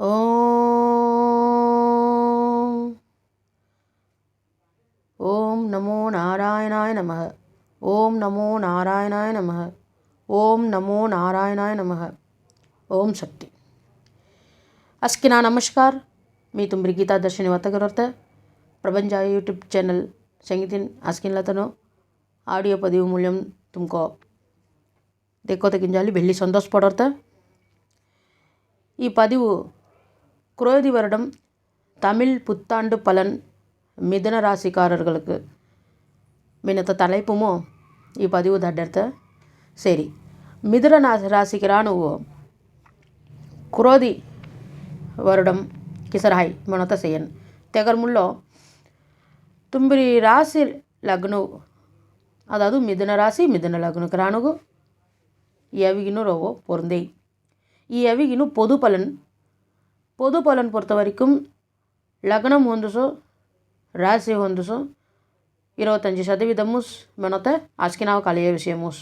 ஓம் ஓம் நமோ நாராயணாய நம ஓம் நமோ நாராயணாய நம ஓம் நமோ నారాయణాయ నమ ఓం శక్తి అస్కినా नमस्कार मी तुमरी गीता दर्शनी वार्ताकरता ప్రపంచ యూట్యూబ్ ఛానల్ సంగీతిన్ అస్కిన్లతను ఆడియో పదివు మూల్యం తుమ్కో దెక్కోతగింజాలి వెళ్ళి సంతోషపడతా ఈ పదివు குரோதி வருடம் தமிழ் புத்தாண்டு பலன் மிதன ராசிக்காரர்களுக்கு మినత తలైపుమో ఈ పదివు దడ్డర్త సరి మిథున రాశికి రా నువ్వు క్రోధి వరుడం కిసరాయి మనత సేయన్ తెగర్ముల్లో తుంబిరి రాశి లగ్నవు అదాదు మిథున రాశి మిథున లగ్నకు రానుగు எவிகினும் ரொவோ பொருந்தை எவிகினும் பொது பலன் பொது பலன் பொறுத்த வரைக்கும் லக்னம் ಹೊಂದಿಸೋ ರಾಶಿ ಹೊಂದಿಸೋ இருபத்தஞ்சி சதவீதமுஸ் மெனத்த ஆஸ்கினாவ் கலைய விஷயமுஸ்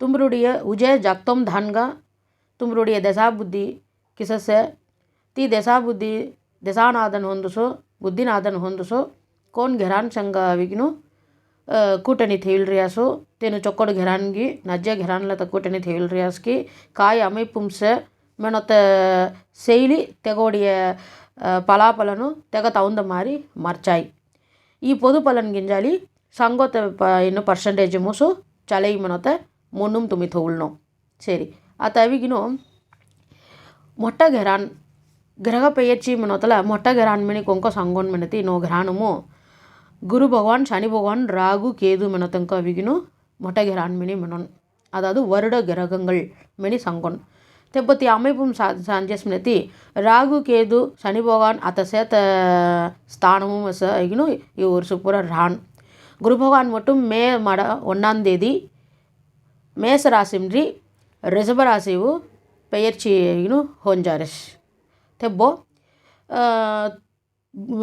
தும்பருடைய உஜய ஜக்தம் தான்கா தும்பருடைய தசா புத்தி கிசஸ ती देशा बुद्धि ದಶಾನಾದನ್ ಹೊಂದಿಸೋ ಬುದ್ಧಿನಾದನ್ ಹೊಂದಿಸೋ ಕೋನ್ ಘೆರಾನ್ ಸಂಗ ವಿಗ್ನು ಕೂಟನಿ ಥೇಲ್ ರಿಯಾಸೋ ತೇನು ಚೊಕ್ಕಡ ಘೆರಾನ್ಗಿ ನಜ್ಜ ಘೆರಾನ್ಲತ ಕೂಟನಿ ಥೇಲ್ ರಿಯಾಸ್ಕಿ ಕಾಯ ಅಮೈ ಪುಂಸ மெனத்த செயಲಿ ತೆಗೋಡಿಯ ಫಲಾಫಲನು ತೆಗ ತೌಂದ ಮಾರಿ ಮರ್ಚಾಯಿ ಈ ಪೊದು ಫಲನ್ ಗಿಂಜಾಲಿ ಸಂಗೊತ ಪ ಇನ್ನು ಪರ್ಸೆಂಟೇಜ್ ಮೂಸು ಚಲೈ ಮನೊತ ಮುನ್ನುಮ್ ತುಮಿ ಥೋಲ್ನೋ ಸರಿ ಅತವಿಗಿನೋ ಮೊಟ್ಟ ಘೆರಾನ್ ಗ್ರಹ ಪೆಯರ್ಚಿ ಮನೋತಲ ಮೊಟ್ಟ ಘೆರಾನ್ ಮಿಣಿ ಕೊಂಕೊ ಸಂಗೋನ್ ಮಿಣತಿ ನೋ ಘ್ರಾಣುಮು ಗುರು ಭಗವಾನ್ சனி பகவான் ராகு கேது மெனத்தங்க அவிகினு மொட்டை கிரான் மினி மெனொன் அதாவது வருட கிரகங்கள் மினி சங்கொன் తిబ్బతి అమైపుం సంజస్మృతి రాగు కేదు శని భగవాన్ అత సేత ஸ்தானமும் இகனும் இவர் சூப்பர ரான் குரு பகவான் மட்டும் மே மட ஒன்றாந்தேதி மேசராசின்றி ரிஷபராசிவு பெயர்ச்சி இன்னும் ಹೊಂಜಾರಿಶ್ ತೆಬ್ಬೋ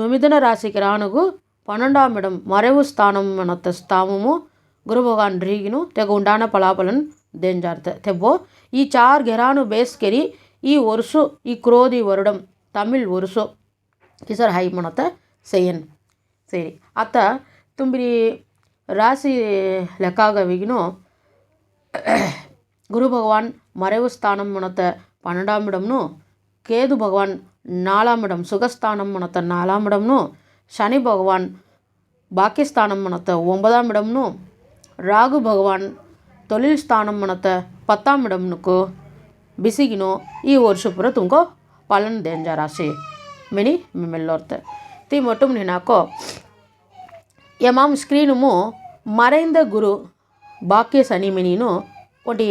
మిథున రాశికి రానుకు పన్నెండాం ఇడం మరెవు స్థానం అనంత స్థానము గురు భగవాన్ రీగిను తెగ ఉండాన పలాపలను దేంజార్థ తెవ్వో ఈ చార్ ఘెరాను బేస్కెరి ఈ ఒరుసు ఈ క్రోధి வருடம் தமிழ் ஒருசோ கிசர் ஹைமனத்தை செய்யன் சரி ಅತ್ತ ತುಂಬಿರಿ ರಾಶಿ ಲೆಕ್ಕಾಗವಿಗಿನೋ குரு பகவான் மறைவு ஸ்தானம் மனத்த பன்னெண்டாம் இடம்னு கேது பகவான் நாலாம் இடம் சுகஸ்தானம் மனத்த நாலாம் இடம்னு சனி பகவான் பாக்கியஸ்தானம் மனத்த ஒன்பதாம் இடம்னு ராகு பகவான் తొలి స్థానం మన పత్తాం ఇడంకు ಬಿಸಿಗಿನೋ ಈ ವರ್ಷ ಪುರ ತುಮಕೋ ಪಾಲನ ದೇಂಜ ರಾಶಿ ಮಿನಿ ಮಿಮೆಲ್ಲೋರ್ತೆ ತಿ ಮೊಟ್ಟಮ್ ನಿನಾಕೋ ಯಮಾಮ್ ಸ್ಕ್ರೀನುಮು ಮರೆಯಿಂದ ಗುರು ಬಾಕ್ಯ ಸನಿ ಮಿನೀನು ಒಟಿ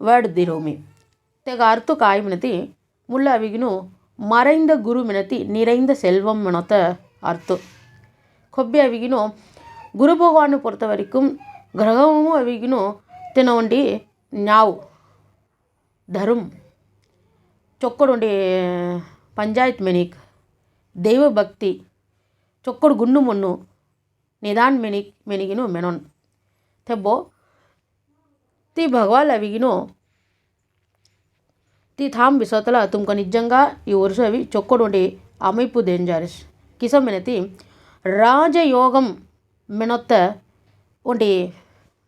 ವರ್ಡ್ ದಿರೋಮಿ ತೆಗ ಅರ್ತು ಕಾಯಿ ಮಿನತಿ ಮುಳ್ಳ ಅವಿಗಿನು ಮರೆಯಿಂದ ಗುರು ಮಿನತಿ ನಿರೆಯಿಂದ செல்வம் ಮಿನತ ಅರ್ತು ಕೊಬ್ಬೆ ಅವಿಗಿನು குரு பகவானை பொறுத்த வரைக்கும் గ్రహము అవిగును తినవండి నావు ధర్మ్. చొక్కడుండి పంచాయత్ మెనిక్. దైవభక్తి చొక్కడు గుండు మున్ను. నిదాన్ మెనిక్ మెనిగిను మెనొన్. తెబ్బో. తి భగవాన్ అవిగిను. తి థామ్ బిసోతల తుమ్క నిజంగా ఈ వరుస అవి చొక్కడుండి అమైపు దేంజారిస్ కిసం మెనతి రాజయోగం మెనొత్త ஒன்றே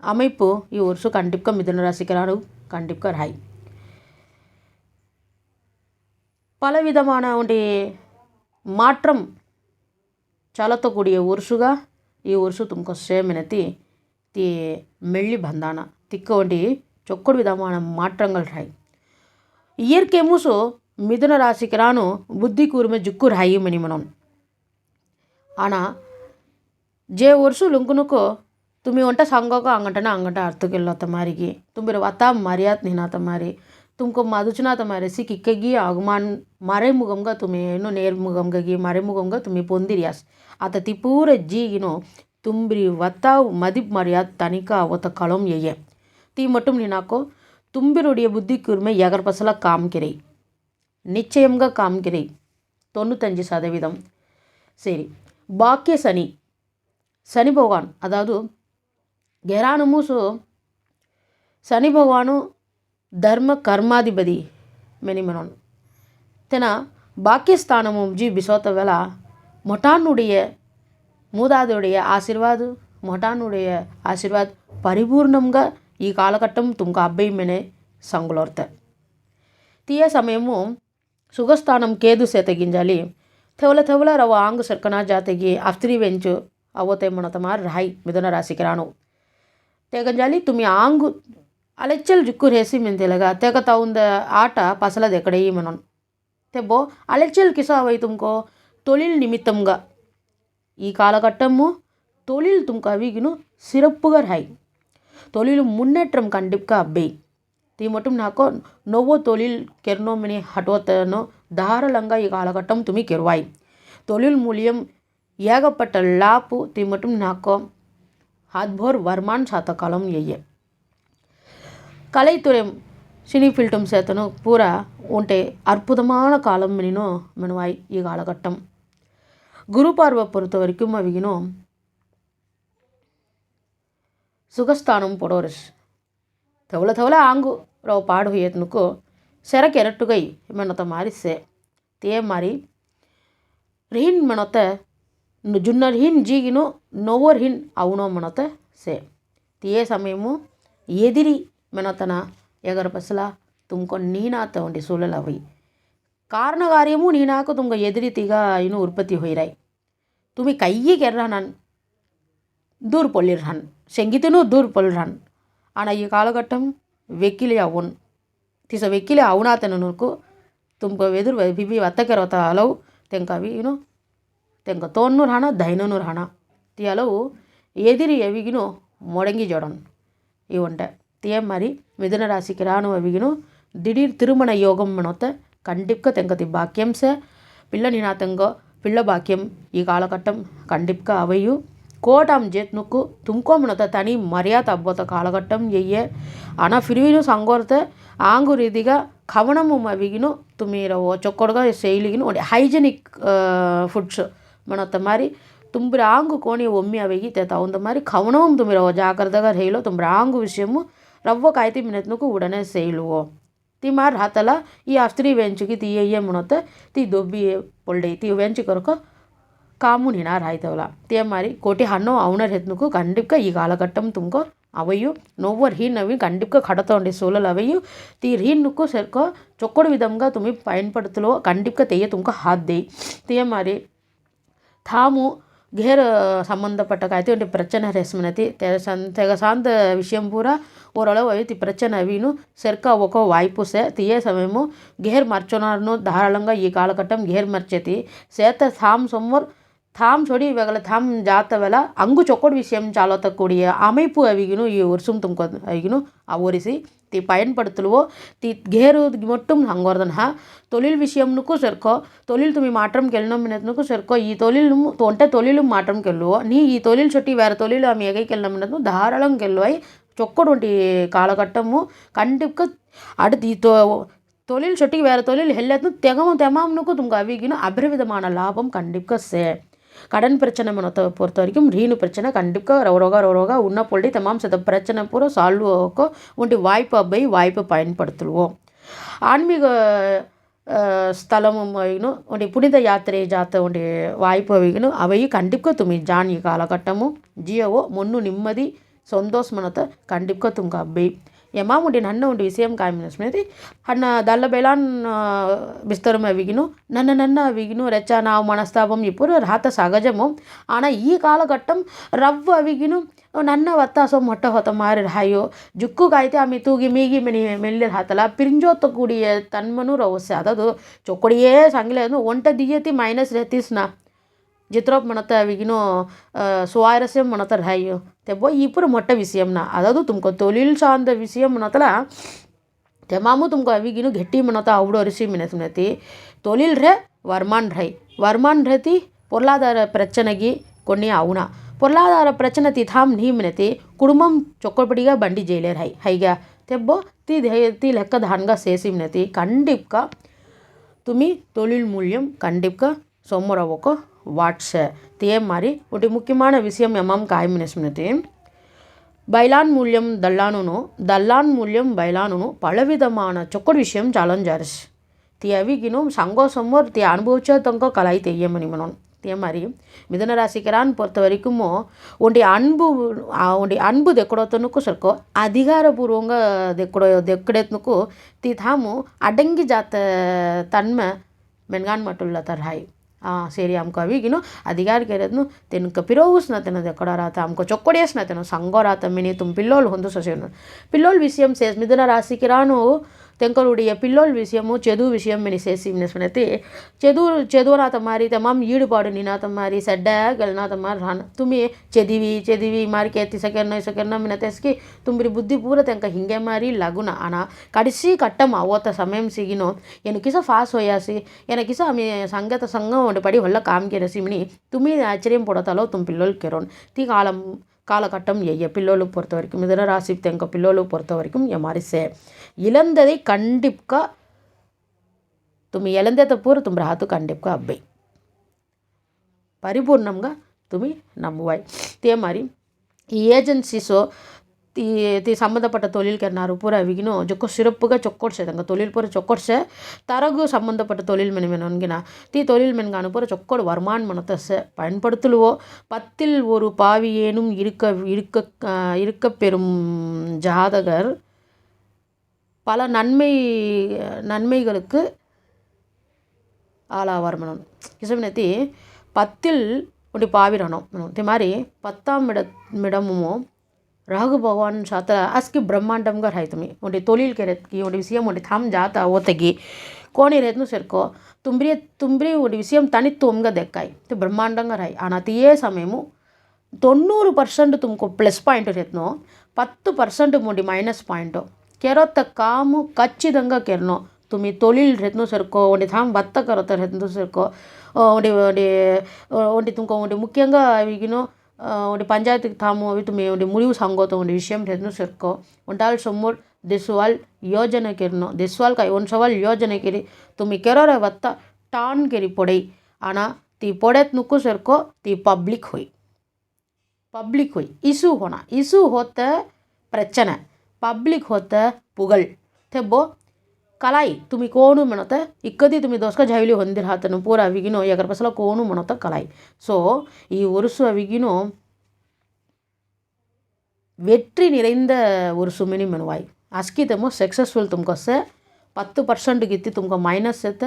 அமைப்பு இவ்வொருஷு கண்டிப்பாக மிதுன ராசிக்காரும் கண்டிப்பாக ராய் பலவிதமான ஒன்றே மாற்றம் చాలతోకూడియ ఉరుసుగా ఈ ఉరుసు తుమ్కు సేమినతి తి మెళ్ళి బంధాన. తిక్కవంటి చొక్కడు విధమాన మాట్రంగల్ రాయి. ఇయర్కే మూసు మిథున రాశికి రాను బుద్ధి కూరిమె జుక్కు రాయి మణి మనం ఆనా జే ఉరుసు లుంకునుకో तुम्ही म्हणटा सांगो का आंगठा आंगठा अर्थ केल्लो आतां मारिगी तुमी आतां मारयात न्ही ना आतां मारी तुमकां मादुचें ना आतां मारेसी किक्के गी आगमान मारे मुगमगा तुमी न्हू नेर मुगमगा गी ಮಾರೆ ಮುಗಮ್ಗ ತುಮಿ ಪೊಂದಿರಿಯಾಸ್ ಆತ ತಿ ಪೂರ ಜೀಗಿನೋ ತುಂಬ್ರಿ ವತ್ತಾವ್ மதிப் மரியாத் தனிக்கா ஒத்த களம் எய்ய தீ மட்டும் நினாக்கோ தும்பிருடைய புத்தி கூர்மை எகர் பசல காமிக்கிறேன் நிச்சயம்க தொண்ணூத்தஞ்சு சதவீதம் சரி பாக்கிய சனி சனி பகவான் அதாவது గెరానుము సో శని భగవాను ಧರ್ಮ ಕರ್ಮಾಧಿಪತಿ மெனிமனோன் தெனா பாக்கியஸ்தானமும் ஜி பிசோத்தவலா மொட்டானுடைய மூதாதுடைய ఆశీర్వాదు మఠానుடைய ఆశీర్వాద్ పరిపూర్ణంగా ఈ కాలఘట్టం తుంక అబ్బేయమనే సంగులోర్త తీయ సమయము సుగస్థానం కేదు సేతగింజాలి తెవల తెవల రవ ఆంగు సర్కనా జాతగి అఫ్త్రి వెంచు అవతే మనతమార్ రాయి మిథున రాశికి రాను తెగజాలి తుమి ఆంగు అలెచ్చల్ జిక్కు రేసి మెంతెలగా తెగ తావుంద ಆಟ ಪಸಲದ ಎಕಡೆ ಮನೋನ್ ತೆಬೋ ಅಲೆಚ್ಚಲ್ ಕಿಸಾವೈ ತುಮಕೋ தொழில் நிமித்தம்గా ఈ కాలఘట్టము தொழில் తుమ్కా வீகினு சிறப்புகர் ஹை. தொழிலும் முன்னேற்றம் கண்டிப்பாக அப்பே. தீ மட்டும் நாக்கோ நோவோ தொழில் கெர்னோமினி ஹட்டோத்தனோ தாராளங்க ఈ కాలఘట్టం తుమి కెరువాయి தொழில் மூலியம் ஏகப்பட்ட லாப்பு தீ மட்டும் நாக்கோ హాత్బోర్ వర్మాన్ శాతకాలం ఎయ్యే కలైతురే సినీ ఫిల్టమ్ సేతను పూర ఉంటే అద్భుతமான కాలం మినినో మినవాయి ఈ కాలఘట్టం குருபார்வை பொறுத்த வரைக்கும் அவகினும் சுகஸ்தானம் பொடோரிஸ். தவள தவள ஆங்கு ரவ பாடு ஏத்துனுக்கு செர கெரட்டுகை மெனத்த மாறிசே தே மாதிரி ரெயின் மெனத்தை ಜುನ್ನರ್ ಹಿನ್ ಜೀಗಿನು ನೋವರ್ ಹಿನ್ ಅವನೋ ಮನತ ಸೇ ತಿಯೇ ಸಮಯಮು ಎದಿರಿ ಮೆನತನ ಎಗರ ಪಸಲ ತುಮಕೊ ನೀನಾತ ಒಂಡಿ ಸುಲಲ ಹೊಯ್ ಕಾರಣ ಕಾರ್ಯಮು ನೀನಾಕು ತುಮಗ ಎದಿರಿ ತೀಗ ಇನ್ನು ಉತ್ಪತ್ತಿ ಹೊಯ್ರಾಯ್ ತುಮಿ ಕೈಯಿಗೆ ಎರ್ರ ನಾನು ದೂರ್ ಪೊಳ್ಳಿರ್ಹನ್ செங்கித்தனு தூர் பொல்றான் ஆனால் ఈ కాలఘట్టం వెక్కిలి అవున్ తీస వెక్కిలి అవునాతను నుకు తుమ్కు వెదురు వివి వత్తకెరవత అలవు తెంకవి యూనో ತೆಂಗ ತೊನ್ನೂರು ಹಣ ದೈನೂರು ಹಣ ಈ ಹಲವು ಎದಿರಿ ಎವಿಗಿನೂ ಮೊಡಂಗಿ ಜೋಡನ್ ಇವುಂಡೆ தேம் மாதிரி மிதுன ராசிக்கு ராணுவ விகினும் திடீர் திருமண யோகம் மனோத்த கண்டிப்பாக தெங்கதி பாக்கியம் ச பிள்ளை நீனா தெங்கோ பிள்ளை பாக்கியம் ఈ కాలఘట్టం కండిప్గా అవయు కోటాం జేత్నుకు తుంకోమనత తని మర్యాద అబ్బోత కాలఘట్టం ఎయ్యే అన ఫిరివిను సంగోరత ఆంగు రీతిగా కవణము మవిగిను తుమీర ఓ చొక్కడుగా శైలిగిను హైజెనిక్ ఫుడ్స్ మనం તમારી తుంబ్రాంగు కోణి ఒమ్మి అవేగి తెతావుంది మరి కవణవందు మీరు జాగ్రత్తగా రేలో తుంబ్రాంగు విషయము రవ్వ కాయితీ మినెత్నుకు ఉడనే సేలువో తీ मार రాతల ఈ आस्त्री वेंची ती తీ ये म्हणत తీ दोबी पडली ती वेंची करक कामून येणार आहे तेवला ते मारी कोटी हाणो आवणार ఈ కాలఘట్టం తుమ్కో అవయ్యు నోవర్ హీన్ అవి కండిప్గా కడతాండి సోలలు అవయ్యు తీ రీ నుక్కు చొక్కడు విధంగా తుమ్మి పైన పడుతులో కండిప్గా తెయ్య తుమ్కో హాత్ దేయి తీయ మరి தாமு கேர் சம்மந்தப்பட்ட காய்த்து பிரச்சனை ரேஸ்மனத்தி తెగసాంత విషయం పూరా ఓరలో ఇది ప్రచన వీను సెర్క ఒక వాయిపు సే తీయే సమయము గేర్ మర్చునారును ధారాళంగా ఈ కాలఘట్టం గేర్ మర్చేతి. సేత థామ్ సొమ్మర్ థామ్ చొడి ఇవాగల థామ్ జాతవల ಅಂಗು ಚೊಕ್ಕೊಡ್ ವಿಷಯ ಚಾಲೋತ ಕೂಡಿಯ ಆಮೈಪು ಅವಿಗಿನು ఈ వర్షం ತುಂಬ ಅವಿಗಿನು ఆ ಒರಿಸಿ ತಿ பயன்படுத்துலுவோ தி கேரு மட்டும் ஹங்கோர்தன் ஹா தொழில் விஷயம்னுக்கும் செர்க்கோ தொழில் துமி மாற்றம் కెళ్ళినమ్మినకు సెర్కో ఈ తొలిలు తొంటే తొలిలు మాత్రం కెళ్ళువో నీ ఈ తొలిలు చుట్టి వేరే తొలిలు ఆమె ఎగైకెళ్ళినమ్మినకు ధారాళం కెళ్ళువై చొక్కడుంటి కాలఘట్టము కంటిక அடுத்து ఈ தொ தொழில் சொட்டிக்கு வேறு தொழில் எல்லாத்தும் தெகவும் தெமாம்னுக்கும் துங்க அவிக்கணும் அபரிவிதமான லாபம் கண்டிப்பாக சே கடன் பிரச்சனை மனத்தை பொறுத்த వరకు రీను ప్రచన కండిక రవరోగా రవరోగా ఉన్నప్పుడు తమాం సద ప్రచన పూర సాల్వ్ ఆగోకు ఉండి వాయిపు అబ్బాయి వాయిపు பயன்படுத்துவோம் ஆன்மீக ಸ್ಥಳಮು ಏನು ಒಂದು ಪುನಿತ ಯಾತ್ರೆ ಜಾತ ಒಂದು ವಾಯ್ಪವಿಗನು ಅವೆಯು ಕಂಡಿಪ್ಕ ತುಮಿ ಜಾನಿ ಕಾಲಘಟ್ಟము ಜಿಯೋ ಮೊನ್ನು ನೆಮ್ಮದಿ ಸಂತೋಷಮನತ ಕಂಡಿಪ್ಕ ತುಂಗ ಅಬ್ಬಿ எம்மாவுடைய நன்னவுடைய விசயம் காமின ஸ்மிருதி ಹಣ್ಣ ದಲ್ಲ ಬೇಳಾನ್ ಬಿಸ್ತರಮ ವಿಗಿನು, ನನ್ನ ನನ್ನ ವಿಗಿನು, ರೆಚ್ಚ ನಾವು ಮನಸ್ತಾಪಂ ಇಪ್ಪುರು, ರಾತ ಸಹಜಮು ಆಣ ಈ ಕಾಲಘಟ್ಟಂ ರವ್ವ ವಿಗಿನು, ನನ್ನ ಒತ್ತಾಸಂ ಮೊಟ್ಟ ಹೊತ್ತ ಮಾರಿ ರಾಯೋ ಜುಕ್ಕು ಕಾಯ್ತೆ ಆಮಿ ತೂಗಿ ಮೀಗಿ ಮಿನಿ ಮೆಲ್ಲಿರ್ ಹಾತಲ, ಪಿರಿಂಜೋತ್ತ ಕೂಡಿಯ ತನ್ಮನು ರವಸ್ಯ ಅದದು ಚೊಕ್ಕಡಿಯೇ ಸಂಗ್ಲೆ ಒಂದು ಒಂಟ ದಿಯತಿ ಮೈನಸ್ ರೆತಿಸ್ನ જેટલો మనత విగినో சுவாரஸ்யம் మనత రాయో తెబో ఇప్పుడు మొట్ట విషయంన అదదు తుమ్కో తొలిల్ సాంద విషయం మనతల తెమాము తుమ్కో అవిగిను గట్టి మనత అవుడో రిసి మినతునతి తొలిల్ రే வர்மான் ரை வர்மான் ரதி பொருளாதார பிரச்சனைக்கு కొన్ని అవునా పొల్లాదార ప్రచన తిథాం నీమినతి కుటుంబం చొక్కపడిగా బండి జైలేరు హై హైగా తెబ్బో తి తి లెక్క దాన్గా సేసిమినతి కండిప్గా తుమి తొలిల్ మూల్యం కండిప్గా సొమ్మరవకో வாட்ஸ இதே மாதிரி ஒரு முக்கியமான விஷயம் எம்எம் காய்மினஸ்மினது బైలాన్ మూల్యం దల్లానును దల్లాన్ మూల్యం బైలానును పలవిధమాన చొక్కడు విషయం ఛాలెంజర్స్ తి అవి గిను సంగోసమోర్ తి అనుభవిச்சோ தொங்கோ கலாய் தெய்யமணி மனம் இதே மாதிரி மிதனராசிக்கரான்னு பொறுத்த வரைக்கும் உன்னுடைய அன்பு உன்னுடைய அன்பு దెక్కడోతనుకు సరుకో అధికారపూర్వంగా దెక్కడో దెక్కడెత్తుకు తి తాము అడంగి జాత తన్మ మెన్గాన్ మటుల్ల తరహాయి. ಸೇರಿ ಅಮ್ಕ ಅವಿಗಿನ ಅದಿಗಾರಿಗೆ ಇರೋದನ್ನು ತಿನ್ಕ ಪಿರೋವುಸ್ನ ತಿನ್ನೋದು ಎಕ್ಕಡ ರಾತ ಅಮ್ಕ ಚೊಕ್ಕೊಡೇಸ್ನ ತಿನ್ನೋ ಸಂಗೋ ರಾತ ಮಿನಿ ತುಂಬ ಪಿಲ್ಲೋಲ್ ಹೊಂದು ಸೊಸೆನು ಪಿಲ್ಲೋಲ್ ವಿಷಯಂ ಸೇಸ್ ಮಿಥುನ ರಾಶಿಕಿರಾನು தெங்களுடைய பில்லோல் விஷயமும் செது விஷயம் மினிசேசிம்னு சொன்னது செது செதுவனாத மாதிரி தமாம் ஈடுபாடு நினாத மாதிரி ಸಡ್ಡಾಗಲ್ನಾದ ಮಾರ್ ರಾನ ತುಮಿ ಚೆದಿವಿ ಚೆದಿವಿ ಮಾರಿ ಕೇತಿ ಸಕರ್ನ ಸಕರ್ನ ಮಿನ ತೆಸ್ಕಿ ತುಂಬ್ರಿ ಬುದ್ಧಿ ಪೂರ ತೆಂಕ ಹಿಂಗೆ ಮಾರಿ ಲಗುನ ಅಣ ಕಡಿಸಿ ಕಟ್ಟಮ ಅವತ್ತ ಸಮಯಂ ಸಿಗಿನೋ ಏನು ಕಿಸ ಫಾಸ್ ಹೋಯಾಸಿ ಏನ ಕಿಸ ಅಮಿ ಸಂಗತ ಸಂಘ ಒಂದು ಪಡಿ ಹೊಲ್ಲ ಕಾಮ್ ಕೆರಸಿಮಿನಿ ತುಮಿ ಆಶ್ಚರ್ಯ ಪೊಡತಲೋ ತುಂ ಪಿಲ್ಲೋಲ್ ಕೆರೋನ್ ತೀ ಕಾಲಂ కాలఘట్టం అయ్యే పిల్లలు పొరుత వరకు మిథున రాశి తెంక పిల్లలు పొరుత వరకు మారిసే ఇలందதை கண்டிப்பாக తుమి ఎలందేత పూర తుమ్ రాహతు కండిప్గా అబ్బాయి పరిపూర్ణంగా తుమి నమ్మువాయి ఇదే మరి ఈ ఏజెన్సీసో ती ती ಸಂಬಂಧಪಟ್ಟ ತೊಲಿಲ್ಕೆರ್ನಾರು ಪೂರ ಅವಿಗಿನೂ ಜೊಕ್ಕ ಸಿರಪ್ಪುಗ ಚೊಕ್ಕೊಡ್ಸೆ ತಂಗ ತೊಲಿಲ್ ಪೂರ ಚೊಕ್ಕೊಡ್ಸೆ தரகு சம்மந்தப்பட்ட தொழில் மென்மெனொன்கினா தீ தொழில் மென்கானு போகிற சொக்கோடு வருமான் மனத்தை பயன்படுத்தலுவோ பத்தில் ஒரு பாவியேனும் இருக்க இருக்க இருக்க பெறும் ஜாதகர் பல நன்மை நன்மைகளுக்கு ஆளாவார் மனம் கிசமினத்தி பத்தில் ஒன்று பாவிரணும் இது மாதிரி பத்தாம் இட இடமும் రాహు భగవాన్ శాత అస్కి బ్రహ్మాండంగా రైతుమి ఉండే తొలిల్కి రెత్కి ఉండే విషయం ఉండే థామ్ జాత ఓతగి ಕೋಣಿ ರೇತ್ನು ಸೇರ್ಕೋ ತುಂಬ್ರಿ ತುಂಬ್ರಿ ಒಂದು ವಿಷಯ ತನಿ ತುಂಬ್ಗ ದೆಕ್ಕಾಯಿ ಬ್ರಹ್ಮಾಂಡంగా రాయి ఆ నాతీయే సమయము తొన్నూరు పర్సెంట్ తుమ్కు ప్లస్ పాయింట్ రెత్నో పత్తు పర్సెంట్ మూడి మైనస్ పాయింట్ కెరొత్త కాము ఖచ్చితంగా కెరనో తుమ్మి తొలిల్ రెత్ను సరుకో ఒంటి థామ్ బత్త కరొత్త రెత్ను సరుకో ఒంటి ఒంటి ఒంటి తుంకో ఒంటి ముఖ్యంగా ఈగినో ఉండే పంచాయతీకి తాము ఇటు మేము ముడివు సంగోతం ఉండే విషయం ఎన్నో సెర్కో ఉండాలి సొమ్ముడు ದೆಸ್ವಾಲ್ ಯೋಜನೆಕಿರ್ನೋ ದೆಸ್ವಾಲ್ ಕೈ ಒಂದು ಸವಾಲ್ ಯೋಜನೆಕಿರಿ ತುಮಿ ಕೆರೋರೆ ವತ್ತ ಟಾನ್ ಕೆರಿ ಪೊಡೈ ಆಣ ತಿ ಪೊಡೆತ್ ನುಕ್ಕು ಸರ್ಕೋ ತಿ ಪಬ್ಲಿಕ್ ಹೊಯ್ ಪಬ್ಲಿಕ್ ಹೊಯ್ ಇಸು ಹೋಣ ಇಸು ಹೊತ್ತ ಪ್ರಚನೆ ಪಬ್ಲಿಕ್ ಹೊತ್ತ ಪುಗಲ್ ತೆಬ್ಬೋ ಕಲಾಯಿ ತುಮಿ ಕೋನು म्हणत ಇಕ್ಕದಿ ತುಮಿ ದೋಸ್ಕ ಜಾವಿಲಿ ಹೊಂದಿರಾತನು ಪೂರ ಅವಿಗಿನೋ ಯಾಕರ ಪಸಲ ಕೋನು म्हणत ಕಲಾಯಿ ஸோ ಈ ಒರುಸು ಅವಿಗಿನೋ வெற்றி நிறைந்த ஒரு ಸುಮಿನಿ ಮನವಾಯಿ ಅಸ್ಕಿ ತಮ್ಮ ಸಕ್ಸಸ್ಫುಲ್ ತುಮಕೊಸೆ பத்து ಪರ್ಸೆಂಟ್ ಗಿತ್ತಿ ತುಮಕ ಮೈನಸ್ ಎತ್ತ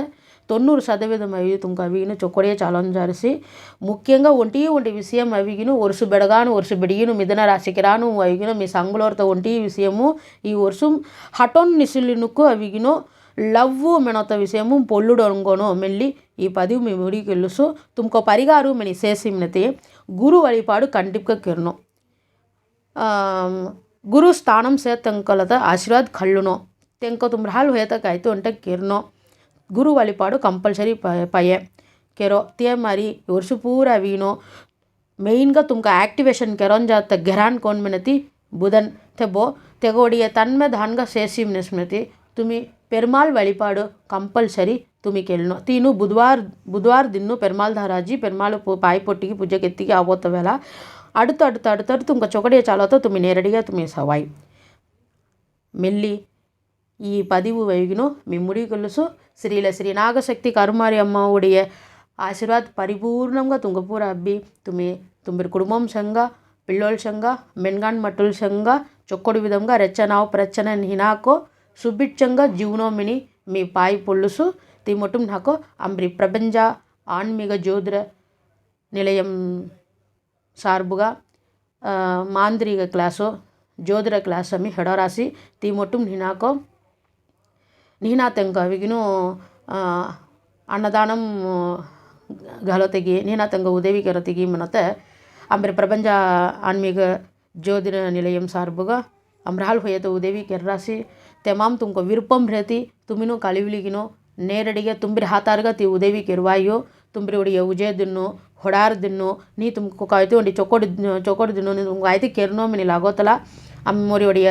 தொண்ணூறு சதவீதம் அவியும் கவியினு சொக்கொடைய சலஞ்ச் அரிசி ముఖ్యంగా ఒంటి ఒంటి విషయం అవిగిను ఒరుసు బెడగాను ఒరుసు బెడిగిను మిథున రాశికిరాను అవిగిన మీ సంగులోర్త ఒంటి విషయము ఈ ఒరుసు హటోన్ నిసులినుకు అవిగిన లవ్వు మెనొత్త విషయము పొల్లుడు అనుకోను మెల్లి ఈ ಪದಿವು ಮಿ ಮುಡಿಗೆಲ್ಲುಸು తుమ్కో పరిగారు ಮಿನಿ ಸೇಸಿಮ್ನತೆ గురు ವಳಿಪಾಡು ಕಂಡಿಪ್ಕ ಕಿರ್ನು గురు ಸ್ಥಾನಂ ಸೇ ತೆಂಕೊಲದ ఆశీర్వాద్ ಕಳ್ಳುನೋ ತೆಂಕೊ ತುಂಬ ಹಾಲು ಹೋಯ್ತಕ್ಕಾಯ್ತು ಅಂತ குரு வழிபாடும் కంపల్సరీ పయే కెరో తే మరి వర్ష పూరా వీనో మెయిన్గా తుమ్క యాక్టివేషన్ కెరోన్ జాత గెరాన్ కోన్మినతి బుధన్ తెబో తెగోడియ తన్మ ధాన్గా శేషిమ్న స్మృతి తుమి పెరుమాల్ వళిపాడు కంపల్సరీ ತುಮಿ ಕೇಳೋ ತೀನು ಬುಧವಾರ ಬುಧವಾರ ದಿನ್ನು ಪೆರ್ಮಾಲ್ ಧಾರಾಜಿ ಪೆರ್ಮಾಲ್ ಪಾಯಿ ಪೊಟ್ಟಿಗೆ ಪೂಜೆ ಕೆತ್ತಿಗೆ ಆಗೋತವೆಲ್ಲ அடுத்து அடுத்து அடுத்தடுத்து உங்கள் சொகடியை சாலத்தோ தும்மி நேரடியாக தும்மி சவாய் மெல்லி ఈ పదివు వైగును మీ ముడి గొలుసు శ్రీల శ్రీ నాగశక్తి కరుమారి అమ్మవుడియ ఆశీర్వాద్ పరిపూర్ణంగా తుంగపూర అబ్బి తుమి తుమ్మిరి కుటుంబం సంగ పిల్లోల సంగ మెన్గాన్ మట్టుల సంగ చొక్కడు విధంగా రెచ్చనావు ప్రచ్చన హినాకో సుభిక్షంగా జీవనోమిని మీ పాయి పొల్లుసు తిమొటం నాకు అంబ్రి ప్రపంచ ఆన్మీగ జ్యోతిర నిలయం సార్బుగా మాంద్రిక క్లాసు ஜோதிட கிளாஸ் அம்மி ஹெடராசி தீமொட்டும் నినాకో ನೇಣಾತಂಕವಿಗೂ ಅನ್ನದಾನಂ ಘಲತೆಗೆ ನೇಣಾತಂಗ உதவிகரத்துக்கு மனத்தை அம்பர் பிரபஞ்ச ஆன்மீக ஜோதிட நிலையம் சார்புக அம்ரால் ஹொயத்த உதவி கெர்ராசி தெமாம் துங்க விருப்பம் ரேத்தி துமினோ கழிவுலிகினோ நேரடியாக ತುಂಬಿರ ಹಾತಾರ್ಗ ತಿ ಉದೇವಿ ಕೆರ್ವಾಯೋ ತುಂಬಿರ ಒಡಿಯ ಉಜೆ ದಿನ್ನು ಹೊಡಾರ್ ದಿನ್ನು ನೀ ತುಮ್ಕೊ ಕಾಯ್ತು ಒಂದು ಚೊಕೋಡ್ ಚೊಕೋಡ್ ದಿನ್ನು ನಿಮ್ಗೆ ಆಯ್ತು ಕೆರ್ನೋ ಮಿನಿ ಲಾಗೋತಲ್ಲ நம்மளுடைய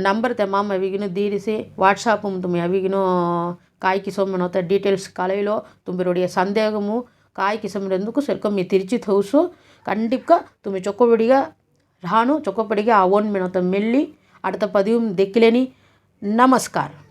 நம்பர் தம்மாமல் ಅವಿಗಿನ ದೀರಿಸಿ ವಾಟ್ಸಾಪ್ ತುಮ್ಮಿ ಅವಿಗಿನ ಕಾಯಿ ಕಿಸಮ್ನತ ಡೀಟೇಲ್ಸ್ ಕಲೆಯಲೋ ತುಂಬಿರುடைய சந்தேகமும் காய் ಕಿಸಮ್ರೆಂದಕ್ಕೂ ಸ್ವಲ್ಪ ಮೀ ತಿರುಚಿ ತೋಸು கண்டிப்பாக தும்மி చొక్కబడిగా రాను చొక్కబడిగా ఆ ఓన్ మినత మెల్లి అడత పదియం దెక్కిలేని నమస్కారం